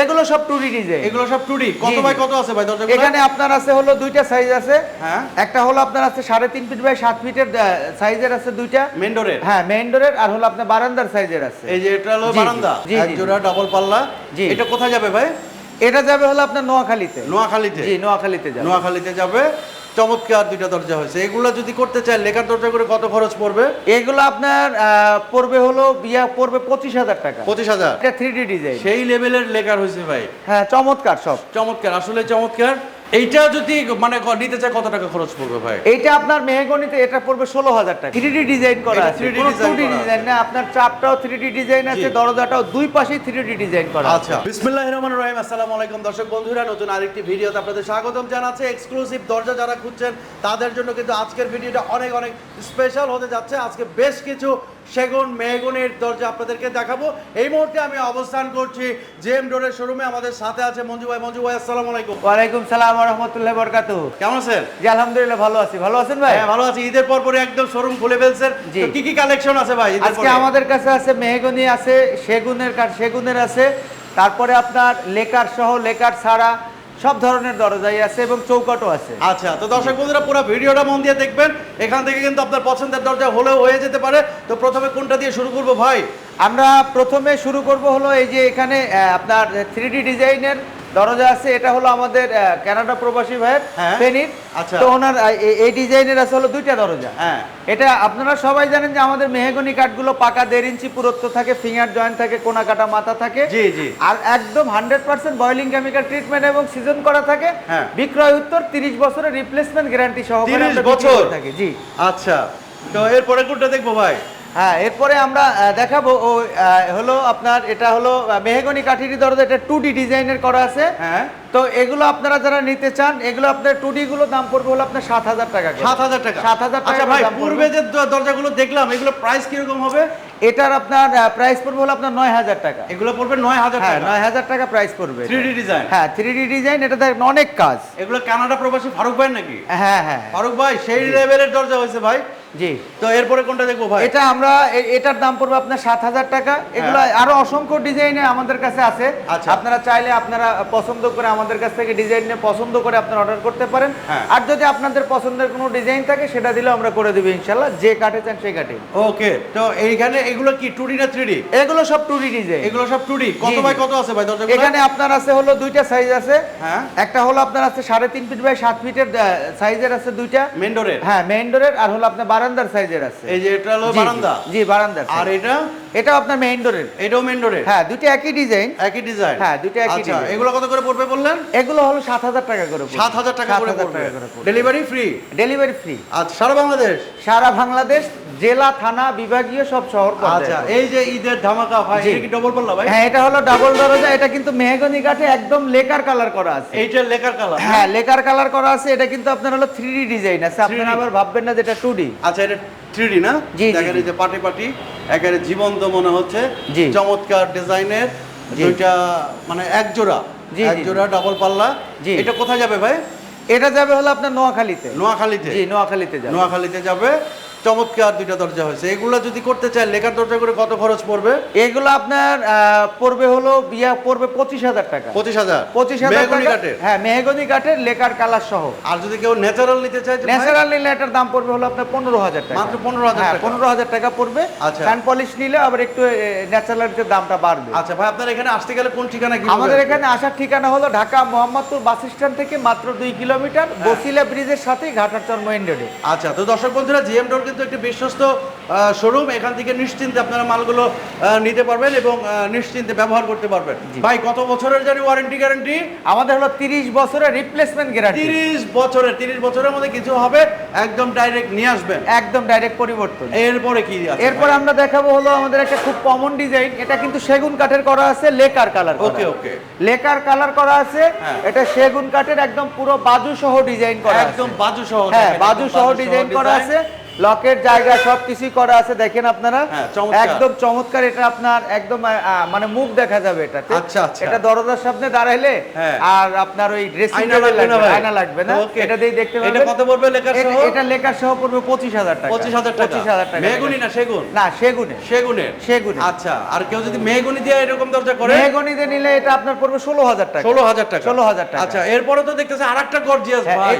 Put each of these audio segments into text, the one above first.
এগুলো সব টুডি ডিজাইন এগুলো সব টুডি কত বাই কত আছে ভাই? দরজা এখানে আপনার আছে হলো দুইটা সাইজ আছে। হ্যাঁ। একটা হলো আপনার আছে সাড়ে তিন ফিট বাই সাত ফিটের সাইজের আছে দুইটা। মেন ডোরের হ্যাঁ মেইন ডোরের আর হলো আপনার বারান্দার সাইজের আছে। এই যে এটা হলো। বারান্দা? এক জোড়া ডাবল পাল্লা? জি। এটা কোথায় যাবে ভাই? এটা যাবে হলো আপনার নোয়াখালীতে। নোয়াখালীতে? জি নোয়াখালীতে যাবে। নোয়াখালীতে যাবে। চমৎকার দুইটা দরজা হয়েছে। এগুলো যদি করতে চায় লেখার দরজা করে কত খরচ পড়বে? এগুলো আপনার পড়বে হলো বিয়া পড়বে পঁচিশ হাজার টাকা। পঁচিশ হাজার? এটা থ্রি ডি ডিজাইন সেই লেভেলের লেখার হয়েছে ভাই। হ্যাঁ চমৎকার সব। চমৎকার আসলে চমৎকার। এইটা যদি মানে নিতে চায় কত টাকা খরচ পড়বে ভাই? এইটা আপনার মেহগনিতে এটা পড়বে ষোলো হাজার টাকা। থ্রি ডি ডিজাইন করা এটা আছে। 3D কোনো টু ডি ডিজাইন না আপনার চাপটাও থ্রি ডি ডিজাইন আছে দরজাটাও দুই পাশেই থ্রি ডি ডিজাইন করা আচ্ছা। বিসমিল্লাহির রহমানির রহিম আসসালামু আলাইকুম। দর্শক বন্ধুরা নতুন আরেকটি ভিডিওতে আপনাদের স্বাগতম জানাচ্ছি। এক্সক্লুসিভ দরজা যারা খুঁজছেন তাদের জন্য কিন্তু আজকের ভিডিওটা অনেক অনেক স্পেশাল হতে যাচ্ছে। আজকে বেশ কিছু সেগুন মেহগুনের দরজা আপনাদেরকে দেখাবো। এই মুহূর্তে আমি অবস্থান করছি জেএম ডোরের শোরুমে আমাদের সাথে আছে মঞ্জু ভাই। মঞ্জু ভাই আসসালামু আলাইকুম। ওয়ালাইকুম সালাম রহমতুল্লাহ বরকাত কেমন আছেন? জি আলহামদুলিল্লাহ ভালো আছি। ভালো আছেন ভাই? হ্যাঁ ভালো আছি। ঈদের পর পরে একদম শোরুম খুলে ফেলছেন। তো কি কি কালেকশন আছে ভাই আজকে আমাদের কাছে আছে মেহগনি আছে সেগুনের কাঠ সেগুনের আছে। তারপরে আপনার লেকার সহ লেকার ছাড়া সব ধরনের দরজাই আছে এবং চৌকাটও আছে। আচ্ছা তো দর্শক বন্ধুরা পুরো ভিডিওটা মন দিয়ে দেখবেন। এখান থেকে কিন্তু আপনার পছন্দের দরজা হলেও হয়ে যেতে পারে। তো প্রথমে কোনটা দিয়ে শুরু করব ভাই? আমরা প্রথমে শুরু করব হলো এই যে এখানে আপনার থ্রি ডিজাইনের দরজা আছে এটা হলো আমাদের কানাডা প্রবাসী ভাইয়ের হ্যাঁ। ফেনির। আচ্ছা। তো ওনার এই ডিজাইনের আছে হলো দুইটা দরজা। হ্যাঁ। এটা আপনারা সবাই জানেন যে আমাদের মেহগনি কাঠগুলো পাকা দেড় ইঞ্চি পুরুত্ব থাকে ফিঙ্গার জয়েন্ট থাকে কোনা কাটা মাথা থাকে। জি জি। আর একদম hundred percent boiling chemical treatment এবং সিজন করা থাকে। হ্যাঁ। বিক্রয় উত্তর তিরিশ বছরের রিপ্লেসমেন্ট গ্যারান্টি সহ 30 বছর? থাকে জি। আচ্ছা। তো এরপরে কোনটা দেখব ভাই? হ্যাঁ এরপরে আমরা দেখাবো, ও হলো আপনার, এটা হলো মেহগনি কাঠিরি দরজা, এটা টু ডি ডিজাইনের করা আছে। হ্যাঁ। তো এগুলো আপনারা যারা নিতে চান এগুলো আপনার টু ডি গুলো দাম পড়বে হলো আপনার সাত হাজার টাকা সাত হাজার টাকা। 7,000 টাকা আচ্ছা ভাই পূর্বে যে দরজাগুলো দেখলাম এগুলো প্রাইস কীরকম হবে? এটার আপনার প্রাইস পড়বে হলো আপনার নয় হাজার টাকা। এগুলো পড়বে নয় হাজার হ্যাঁ টাকা। নয় হাজার টাকা প্রাইস পড়বে থ্রি ডি ডিজাইন হ্যাঁ থ্রি ডি ডিজাইন এটা দেখেন অনেক কাজ। এগুলো কানাডা প্রবাসী ফারুক ভাই নাকি? হ্যাঁ হ্যাঁ ফারুক ভাই সেই লেভেলের দরজা হয়েছে ভাই। জি। তো এরপরে কোনটা দেখব ভাই? এটা আমরা এটার দাম পড়বে আপনার সাত হাজার টাকা। এগুলো আরও অসংখ্য ডিজাইনে আমাদের কাছে আছে। আচ্ছা। আপনারা চাইলে আপনারা পছন্দ করে আমাদের কাছ থেকে ডিজাইন নিয়ে পছন্দ করে আপনারা অর্ডার করতে পারেন। হ্যাঁ। আর যদি আপনাদের পছন্দের কোনো ডিজাইন থাকে সেটা দিলেও আমরা করে দেবো ইনশাল্লাহ। যে কাটে চান সেই কাটে। ওকে তো এইখানে এগুলো কি টুডি না থ্রিডি এগুলো সব টুডি ডিজাইন এগুলো সব টুডি কত। বাই কত আছে ভাই দরজা এখানে আপনার আছে হলো দুইটা সাইজ আছে। হ্যাঁ। একটা হলো আপনার আছে সাড়ে তিন ফিট বাই সাত ফিটের সাইজের আছে দুইটা। মেন ডোরের হ্যাঁ মেইন ডোরের আর হলো আপনার বারান্দার সাইজের আছে। এই যে এটা হলো বারান্দা? জি বারান্দার আর। এটা? এটা আপনার মেইন ডোরের এটাও মেইন ডোরের হ্যাঁ দুটো একই ডিজাইন একই ডিজাইন হ্যাঁ, দুটো একই আচ্ছা design। এগুলো কত করে পড়বে বললেন? এগুলো হলো সাত হাজার টাকা করে সাত হাজার টাকা করে ডেলিভারি ফ্রি ডেলিভারি ফ্রি আচ্ছা সারা বাংলাদেশ? সারা বাংলাদেশ জেলা থানা বিভাগীয় সব শহর আচ্ছা এই যে ঈদের ধামাকা ভাই এটা কি ডবল ভাই? হ্যাঁ এটা হলো ডাবল দরজা এটা কিন্তু মেহগনি কাঠে একদম লেকার কালার করা আছে। এইটা লেকার কালার? হ্যাঁ লেকার কালার করা আছে এটা কিন্তু আপনার হলো থ্রি ডি ডিজাইন আছে। আপনারা আবার ভাববেন না যে এটা টু ডি আচ্ছা এটা থ্রি ডি না? জি, জি, দেখেন এই যে পাটি পাটি একেবারে জীবন্ত মনে হচ্ছে। চমৎকার ডিজাইনের। দুইটা মানে এক জোড়া এক জোড়া ডাবল পাল্লা। এটা কোথায় যাবে ভাই? এটা যাবে হলো আপনার নোয়াখালীতে। নোয়াখালীতে। জি নোয়াখালীতে যাবে। নোয়াখালীতে যাবে। চমৎকার দুইটা দরজা হয়েছে। এগুলো যদি করতে চায় লেখার দরজা করে কত খরচ পড়বে? এগুলো আপনার পড়বে হলো বিয়া পড়বে পঁচিশ হাজার টাকা। পঁচিশ হাজার? পঁচিশ হাজার কাঠের? হ্যাঁ মেহগনি কাঠের লেকার কালার সহ। আর যদি কেউ ন্যাচারাল নিতে চায় ন্যাচারাল নিলে এটার দাম পড়বে হলো আপনার পনেরো হাজার টাকা। মাত্র 15,000 হ্যাঁ, টাকা। পনেরো হাজার টাকা পড়বে। আচ্ছা। ফ্যান পলিশ নিলে আবার একটু ন্যাচারালের দামটা বাড়বে। আচ্ছা ভাই আপনার এখানে আসতে গেলে কোন ঠিকানা কি আমাদের এখানে আসার ঠিকানা হলো ঢাকা মোহাম্মদপুর বাস স্ট্যান্ড থেকে মাত্র দুই কিলোমিটার হ্যাঁ। বসিলা ব্রিজের সাথেই ঘাটারচর রোডে আচ্ছা তো দর্শক বন্ধুরা জিএম ডোর কিন্তু একটি বিশ্বস্ত শোরুম এখান থেকে নিশ্চিন্তে আপনারা মালগুলো নিতে পারবেন এবং নিশ্চিন্তে ব্যবহার করতে পারবেন। ভাই কত বছরের জানি ওয়ারেন্টি গ্যারান্টি আমাদের হলো তিরিশ বছরের রিপ্লেসমেন্ট গ্যারান্টি তিরিশ বছরের তিরিশ বছরের মধ্যে কিছু হবে একদম ডাইরেক্ট নিয়ে আসবেন। একদম ডাইরেক্ট পরিবর্তন। এরপরে কি এরপর আমরা দেখাবো হলো আমাদের একটা খুব কমন ডিজাইন এটা কিন্তু সেগুন কাঠের করা আছে lacquer colour okay okay. Lacquer colour করা আছে হ্যাঁ। এটা সেগুন কাঠের একদম পুরো বাজু সহ ডিজাইন করা একদম বাজু সহ হ্যাঁ বাজু সহ ডিজাইন করা আছে। লকের জায়গা সবকিছুই করা আছে দেখেন আপনারা? হ্যাঁ, একদম চমৎকার এটা আপনার একদম মানে মুখ দেখা যাবে এটা আচ্ছা, আচ্ছা। এটা দরজার সামনে দাঁড়াইলে হ্যাঁ। আর আপনার ওই ড্রেসিং আয়না লাগবে না. এটা দিয়ে দেখতে পাবেন এটা কত পড়বে লেখার সহ? এটা লেখার সহ পড়বে পঁচিশ হাজার টাকা। পঁচিশ হাজার টাকা। পঁচিশ হাজার টাকা। মেহগুনি না সেগুন? না সেগুনে সেগুনের। সেগুনে। আচ্ছা আর কেউ যদি মেহগুনি দিয়ে এরকম দরজা করে? মেগুনি দিয়ে নিলে এটা আপনার পড়বে ষোলো হাজার টাকা। ষোলো হাজার টাকা। 16,000 টাকা। আচ্ছা এরপরে তো দেখতেছে আর একটা গর্জিয়াস ভাই।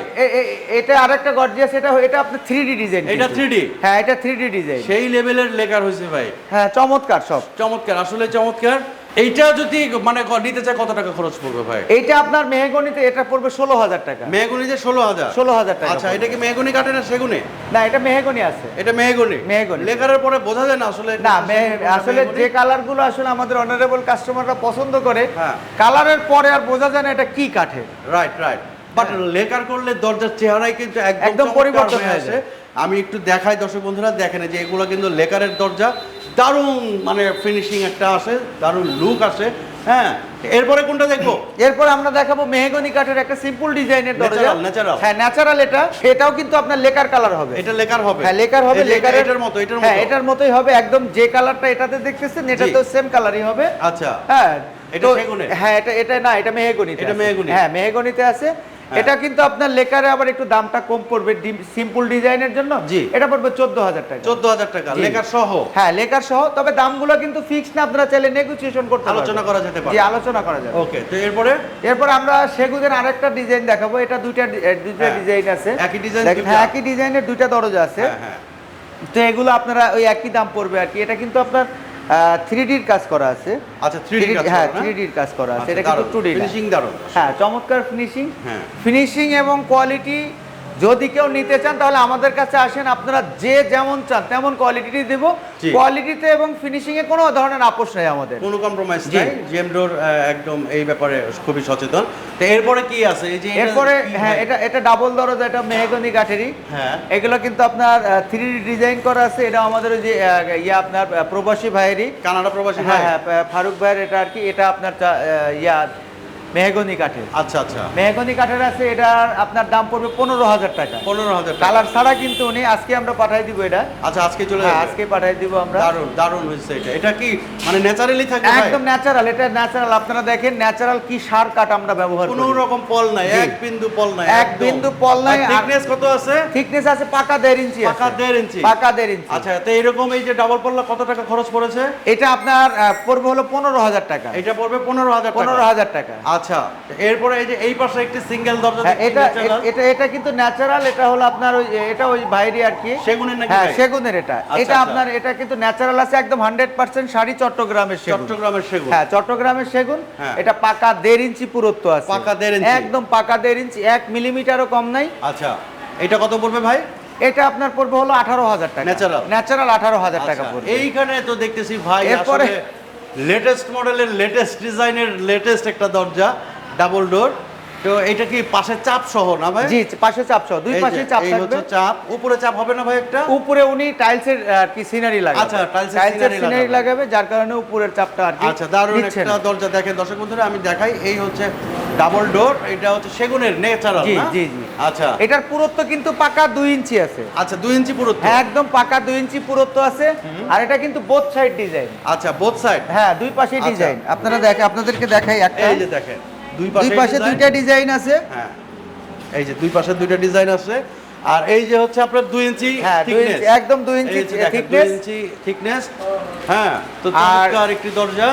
এটা আরেকটা গর্জিয়াস এটা এটা আপনার থ্রি ডি ডিজাইন এটা 3D? হ্যাঁ এটা থ্রি ডি ডিজাইন সেই লেভেলের হয়েছে ভাই। হ্যাঁ চমৎকার সব। চমৎকার আসলে চমৎকার। এইটা যদি মানে নিতে চায় কত টাকা খরচ পড়বে ভাই? এইটা আপনার মেহগনিতে এটা পড়বে ষোলো হাজার টাকা। মেহগুনি যে ষোলো হাজার? ষোলো হাজার টাকা আচ্ছা এটা কি মেহগুনি কাটে না সেগুনে? না এটা মেহগনি আছে। এটা মেহগুনি। মেহগনি। লেখার পরে বোঝা যায় না আসলে না আসলে যে কালারগুলো আসলে আমাদের অনারেবল কাস্টমাররা পছন্দ করে হ্যাঁ। কালারের পরে আর বোঝা যায় না এটা কি কাঠের। রাইট রাইট বাট লেকার করলে দরজার চেহারাই কিন্তু একদম পরিবর্তন হয়ে হয়ে আসে। আমি একটু দেখাই দর্শক বন্ধুরা দেখেন যে এগুলো কিন্তু লেকারের দরজা। দারুণ মানে ফিনিশিং একটা আসে দারুণ লুক আসে হ্যাঁ। এরপরে কোনটা দেখব? এরপর আমরা দেখাবো মেহগনি কাঠের একটা সিম্পল ডিজাইনের দরজা। Natural। হ্যাঁ ন্যাচারাল এটা। এটাও কিন্তু আপনার লেকার কালার হবে। এটা লেকার হবে। হ্যাঁ লেকার হবে লেকার এটার মতো এটার মতো। হ্যাঁ এটার মতোই হবে একদম যে কালারটা এটাতে দেখতেছেন এটাতেও সেম কালারই হবে। আচ্ছা। হ্যাঁ এটা? হ্যাঁ এটা এটা না এটা মেহগনিতে এটা আছে। মেহগনি। হ্যাঁ মেহগনিতে আছে। হ্যাঁ। এটা কিন্তু আপনার লেকারে আবার একটু দামটা কম পড়বে সিম্পল ডিজাইনের জন্য। জি। এটা পড়বে চোদ্দ হাজার টাকা। চোদ্দ হাজার টাকা। লেকার সহ। হ্যাঁ লেকার সহ তবে দামগুলো কিন্তু ফিক্স না আপনারা চাইলে নেগোসিয়েশন করতে আলোচনা করা যেতে পারে। জি আলোচনা করা যাবে। ওকে তো এরপরে? এরপর আমরা সেগুনের আরেকটা ডিজাইন দেখাবো। এটা দুইটা দুইটা হ্যাঁ। ডিজাইন আছে। একই ডিজাইন? হ্যাঁ একই ডিজাইনের দুইটা দরজা আছে। হ্যাঁ হ্যাঁ। তো এগুলো আপনারা ওই একই দাম পড়বে আর কি। এটা কিন্তু আপনার থ্রি ডির কাজ করা আছে। আচ্ছা থ্রি ডি হ্যাঁ? থ্রি ডির কাজ করা আছে। আচ্ছা, এটা কিন্তু টু। ডি ফিনিশিং দারুণ। হ্যাঁ চমৎকার ফিনিশিং হ্যাঁ। ফিনিশিং এবং কোয়ালিটি যদি কেউ নিতে চান তাহলে আমাদের কাছে আসেন। আপনারা যে যেমন চান তেমন কোয়ালিটি দেব। কোয়ালিটিতে এবং ফিনিশিং এ কোনো ধরনের আপোষ নেই আমাদের। কোনো কম্প্রোমাইজ। নাই। জেমডোর একদম এই ব্যাপারে খুবই সচেতন। তো এরপরে কি আছে? এই যে এরপরে হ্যাঁ এটা এটা ডাবল দরজা এটা মেহগনি কাঠেরই। হ্যাঁ। এগুলো কিন্তু আপনার থ্রি ডিজাইন করা আছে। এটা আমাদের যে ইয়া আপনার প্রবাসী ভাইয়েরই। কানাডা প্রবাসী হ্যাঁ ভাই? হ্যাঁ ফারুক ভাইয়ের এটা আর কি। এটা আপনার ইয়া মেহগনি কাঠের। আচ্ছা আচ্ছা। মেহগনি কাঠের আছে এটার আপনার দাম পড়বে পনেরো হাজার টাকা। পনেরো হাজার কালার ছাড়া কিন্তু উনি আজকে আমরা পাঠাই দিব এটা। আচ্ছা আজকে চলে হ্যাঁ আজকে পাঠাই দিব আমরা। দারুণ দারুণ হয়েছে এটা। এটা কি মানে ন্যাচারালি থাকে একদম ন্যাচারাল এটা ন্যাচারাল। আপনারা দেখেন ন্যাচারাল কি সার কাঠ আমরা ব্যবহার কোনো রকম পল নাই এক বিন্দু পল নাই এক বিন্দু পল নাই, থিকনেস কত আছে? থিকনেস আছে পাকা দেড় ইঞ্চি। পাকা দেড় ইঞ্চি। পাকা দেড় ইঞ্চি। আচ্ছা তো এরকম এই যে ডাবল পল্লা কত টাকা খরচ পড়েছে? এটা আপনার পড়বে হলো পনেরো হাজার টাকা। এটা পড়বে পনেরো হাজার পনেরো হাজার টাকা। আচ্ছা এরপরে এই যে এই পাশে একটি সিঙ্গেল দরজা হ্যাঁ, এটা এটা এটা কিন্তু ন্যাচারাল এটা হলো আপনার ওই এটা ওই বাইরে আর কি। সেগুনের নাকি হ্যাঁ সেগুনের এটা। আচ্ছা, এটা আচ্ছা। আপনার এটা কিন্তু ন্যাচারাল আছে একদম হান্ড্রেড পার্সেন্ট শাড়ি চট্টগ্রামের সেগুন। চট্টগ্রামের সেগুন। হ্যাঁ চট্টগ্রামের সেগুন। হ্যাঁ। এটা পাকা দেড় ইঞ্চি পুরুত্ব আছে। পাকা দেড় ইঞ্চি। একদম পাকা দেড় ইঞ্চি এক মিলিমিটারও কম নাই। আচ্ছা এটা কত পড়বে ভাই? এটা আপনার পড়বে হলো আঠারো হাজার টাকা। Natural? ন্যাচারাল আঠারো হাজার টাকা আচ্ছা, পড়বে। এইখানে তো দেখতেছি ভাই এরপরে- লেটেস্ট মডেলের লেটেস্ট ডিজাইনের লেটেস্ট একটা দরজা ডাবল ডোর তো এটা কি পাশে চাপ সহ না ভাই? জি পাশে চাপ সহ। দুই পাশে চাপ থাকবে। চাপ। উপরে চাপ হবে না ভাই একটা? উপরে উনি টাইলসের কি সিনারি লাগাবে। আচ্ছা, টাইলসের সিনারি লাগাবে। যার কারণে উপরের চাপটা আর কি আচ্ছা দারুণ একটা দরজা দেখেন দর্শক বন্ধুরা আমি দেখাই। এই হচ্ছে ডাবল ডোর এটা হচ্ছে সেগুনের ন্যাচারাল জি, না? জি, জি। আচ্ছা। এটার পুরুত্ব কিন্তু পাকা দুই ইঞ্চি আছে। আচ্ছা দুই ইঞ্চি পুরো হ্যাঁ একদম পাকা দুই ইঞ্চি পুরুত্ব আছে। আর এটা কিন্তু বোথ সাইড ডিজাইন আচ্ছা বোথ সাইড হ্যাঁ দুই পাশে আচ্ছা। ডিজাইন আপনারা দেখে আপনাদেরকে দেখাই একটা। এই যে দেখেন দুই দুই পাশে দুইটা ডিজাইন আছে। হ্যাঁ এই যে দুই পাশে দুইটা ডিজাইন আছে। আর এই যে হচ্ছে আপনার দুই ইঞ্চি হ্যাঁ দুই ইঞ্চি একদম দুই ইঞ্চি দেখেন, থিকনেস ইঞ্চি থিকনেস হ্যাঁ তো আর- একটি দরজা।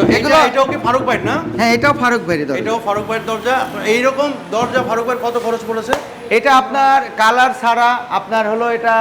তো এগুলো এগুলো- এটাও কি ফারুক ভাই না? হ্যাঁ এটাও ফারুক ভাইয়ের দরজা। এটাও ফারুক ভাইয়ের দরজা। এইরকম দরজা ফারুক ভাইয়ের কত খরচ পড়েছে? এটা আপনার কালার ছাড়া আপনার হলো এটা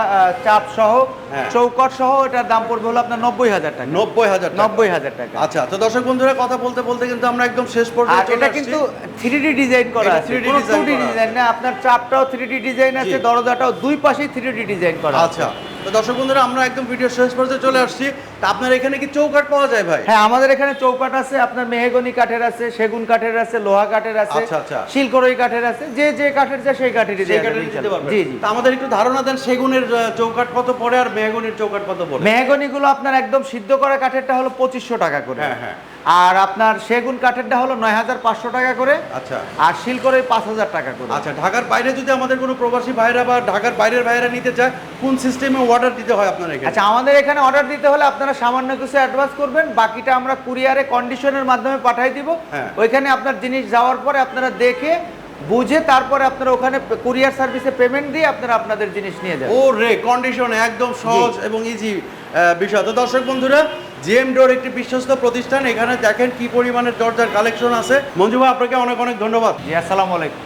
চাপ সহ হ্যাঁ। চৌকট সহ এটার দাম পড়বে হলো আপনার নব্বই হাজার টাকা। নব্বই হাজার টাকা। নব্বই হাজার টাকা। আচ্ছা তো দর্শক বন্ধুরা কথা বলতে বলতে কিন্তু আমরা একদম শেষ এটা কিন্তু থ্রি ডি ডিজাইন করা এটা আছে। কোনো টু ডি ডিজাইন না আপনার চাপটাও থ্রি ডি ডিজাইন আছে দরজাটাও দুই পাশেই থ্রি ডি ডিজাইন করা আচ্ছা তো দর্শক বন্ধুরা আমরা একদম ভিডিও শেষ পর্যায়ে চলে আসছি। তা আপনার এখানে কি চৌকাট পাওয়া যায় ভাই? হ্যাঁ আমাদের এখানে চৌকাট আছে আপনার মেহগনি কাঠের আছে সেগুন কাঠের আছে লোহা কাঠের আছে আচ্ছা, আচ্ছা। শিলকরই কাঠের আছে যে যে কাঠের চাই সেই কাঠেরই সেই কাঠের যাবে দিতে পারবেন। জি জি। তা আমাদের একটু ধারণা দেন সেগুনের চৌকাট কত পড়ে আর মেহগুনির চৌকাট কত পড়ে? মেহগনি গুলো আপনার একদম সিদ্ধ করা কাঠেরটা হলো পঁচিশশো টাকা করে। হ্যাঁ, হ্যাঁ। আর আপনার সেগুন কাঠেরটা হলো নয় হাজার পাঁচশো টাকা করে। আচ্ছা। আর শিল করে পাঁচ হাজার টাকা করে। আচ্ছা ঢাকার বাইরে যদি আমাদের কোনো প্রবাসী ভাইরা বা ঢাকার বাইরের ভাইরা নিতে চায় কোন সিস্টেমে অর্ডার দিতে হয় আপনার এখানে? আচ্ছা আমাদের এখানে অর্ডার দিতে হলে আপনারা সামান্য কিছু অ্যাডভান্স করবেন বাকিটা আমরা কুরিয়ারে কন্ডিশনের মাধ্যমে পাঠিয়ে দিব। হ্যাঁ। ওইখানে আপনার জিনিস যাওয়ার পরে আপনারা দেখে বুঝে তারপরে আপনারা ওখানে কুরিয়ার সার্ভিসে পেমেন্ট দিয়ে আপনারা আপনাদের জিনিস নিয়ে যাবেন। ও রে কন্ডিশন একদম সহজ এবং ইজি বিষয়। তো দর্শক বন্ধুরা জিএম ডোর একটি বিশ্বস্ত প্রতিষ্ঠান এখানে দেখেন কি পরিমাণের দরজার কালেকশন আছে। মঞ্জু ভাই আপনাকে অনেক অনেক ধন্যবাদ। জি আসসালামু আলাইকুম।